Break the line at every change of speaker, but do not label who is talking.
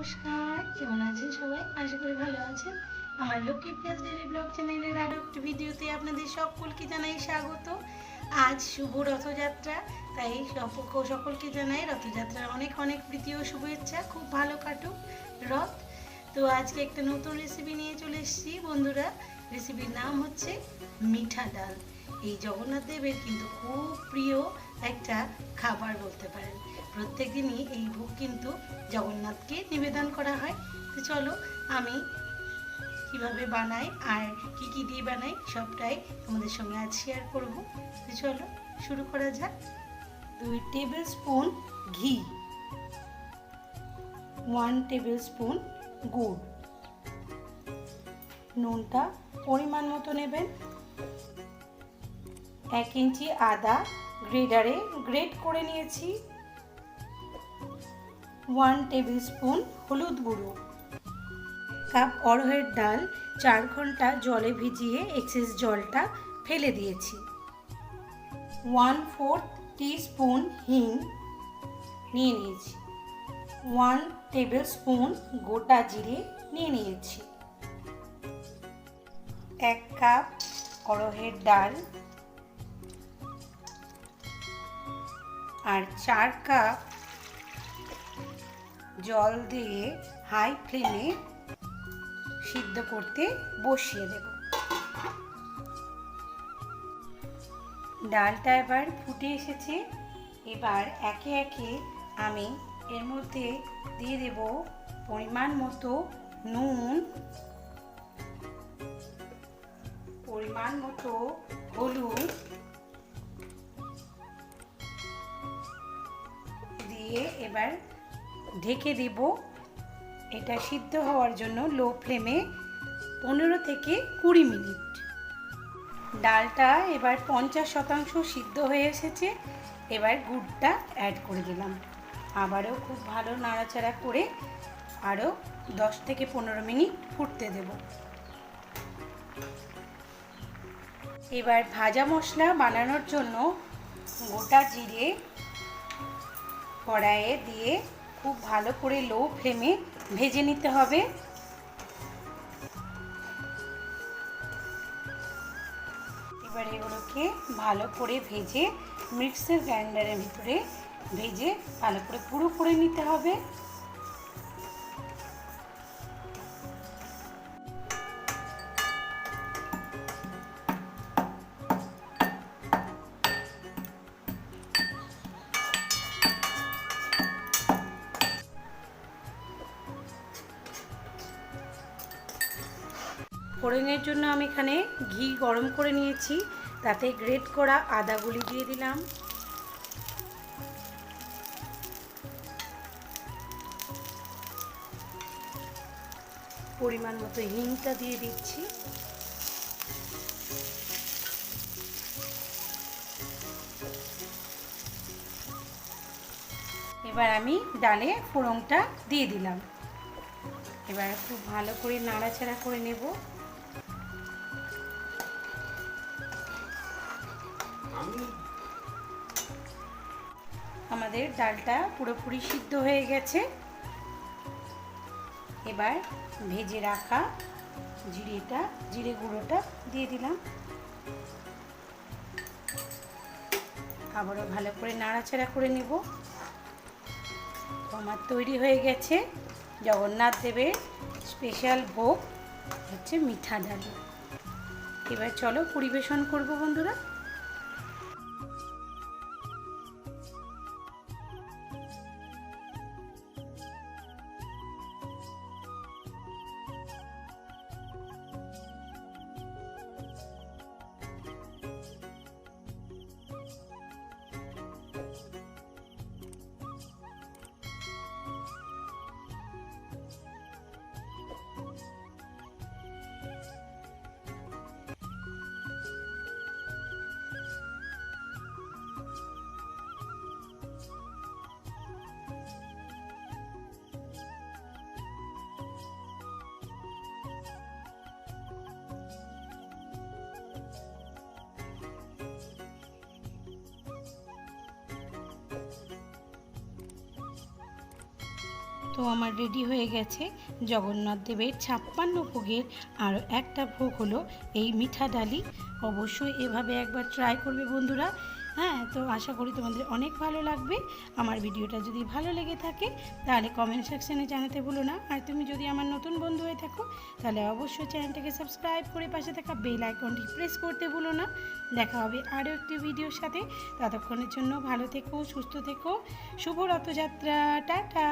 নমস্কার, কেমন আছেন সবাই? আশা করি ভালো আছেন। আমার লক্ষ্মী প্লাস ডেলি ব্লগ চ্যানেলের আরও একটি ভিডিওতে আপনাদের সকলকে জানাই স্বাগত। আজ শুভ রথযাত্রা, তাই সক- সকলকে জানাই রথযাত্রার অনেক অনেক প্রীতি ও শুভেচ্ছা। খুব ভালো কাটুক রথ। তো আজকে একটা নতুন রেসিপি নিয়ে চলে এসেছি, বন্ধুরা। রেসিপির নাম হচ্ছে মিঠা ডাল। এই জগন্নাথ দেবের কিন্তু খুব প্রিয় একটা খাবার বলতে পারেন। প্রত্যেক দিনই এই ভোগ কিন্তু জগন্নাথকে নিবেদন করা হয়। তো চলো, আমি কীভাবে বানাই আর কি কি দিয়ে বানাই সবটাই তোমাদের সঙ্গে আজ শেয়ার করব। তো চলো, শুরু করা যাক। দুই টেবিল স্পুন ঘি ওয়ান টেবিল স্পুন গুড়। নুনটা পরিমাণ মতো নেবেন। এক ইঞ্চি আদা গ্রেডারে গ্রেট করে নিয়েছি। ওয়ান টেবিল স্পুন হলুদ গুঁড়ো। কাপ অড়হের ডাল চার ঘণ্টা জলে ভিজিয়ে এক্সেস জলটা ফেলে দিয়েছি। ওয়ান ফোর্থ স্পুন হিং নিয়ে নিয়েছি। ওয়ান টেবিল স্পুন গোটা জিরে নিয়ে নিয়েছি। এক কাপ অড়হের ডাল আর চার কাপ জল দিয়ে হাই ফ্লেমে সিদ্ধ করতে বসিয়ে দেব। ডালটা এবার ফুটে এসেছে। এবার একে একে আমি এর মধ্যে দিয়ে দেব পরিমাণ মতো নুন। পরিমাণ মতো হলুদ। দিয়ে এবার ঢেকে দেব। এটা সিদ্ধ হওয়ার জন্য লো ফ্লেমে পনেরো থেকে কুড়ি মিনিট। ডালটা এবার পঞ্চাশ শতাংশ সিদ্ধ হয়ে এসেছে। এবার গুড়টা অ্যাড করে দিলাম। আবারও খুব ভালো নাড়াচাড়া করে আরও দশ থেকে পনেরো মিনিট ফুটতে দেব। এবার ভাজা মশলা বানানোর জন্য গোটা জিরে কড়াইয়ে দিয়ে খুব ভালো করে লো ফ্লেমে ভেজে নিতে হবে। এবার এগুলোকে ভালো করে ভেজে মিক্সার গ্রাইন্ডারের ভিতরে ভেজে ভালো করে পুরো করে নিতে হবে। ফোড়নের জন্য আমি এখানে ঘি গরম করে নিয়েছি। তাতে গ্রেট করা আদাগুলি দিয়ে দিলাম। পরিমাণ মতো হিংটা দিয়ে দিচ্ছি। এবার আমি ডালে ফোড়নটা দিয়ে দিলাম। এবার খুব ভালো করে নাড়াচাড়া করে নেব। আমাদের ডালটা পুরোপুরি সিদ্ধ হয়ে গেছে। এবার ভেজে রাখা জিরেটা, জিরে গুঁড়োটা দিয়ে দিলাম। আবারও ভালো করে নাড়াচাড়া করে নেব। আমার তৈরি হয়ে গেছে জগন্নাথ দেবের স্পেশাল ভোগ, হচ্ছে মিঠা ডাল। এবার চলো পরিবেশন করব বন্ধুরা। তো আমার রেডি হয়ে গেছে জগন্নাথ দেবের ছাপ্পান্ন ভোগের। আর একটা ভোগ হলো এই মিঠা ডালি। অবশ্যই এভাবে একবার ট্রাই করবে বন্ধুরা। হ্যাঁ তো আশা করি তোমাদের অনেক ভালো লাগবে। আমার ভিডিওটা যদি ভালো লেগে থাকে, তাহলে কমেন্ট সেকশানে জানাতে ভুলো না। আর তুমি যদি আমার নতুন বন্ধু হয়ে থাকো, তাহলে অবশ্যই চ্যানেলটাকে সাবস্ক্রাইব করে পাশে থাকা বেল আইকনটি প্রেস করতে ভুলো না। দেখা হবে আরও একটি ভিডিওর সাথে। ততক্ষণের জন্য ভালো থেকো, সুস্থ থেকো। শুভ রথযাত্রা টাটা!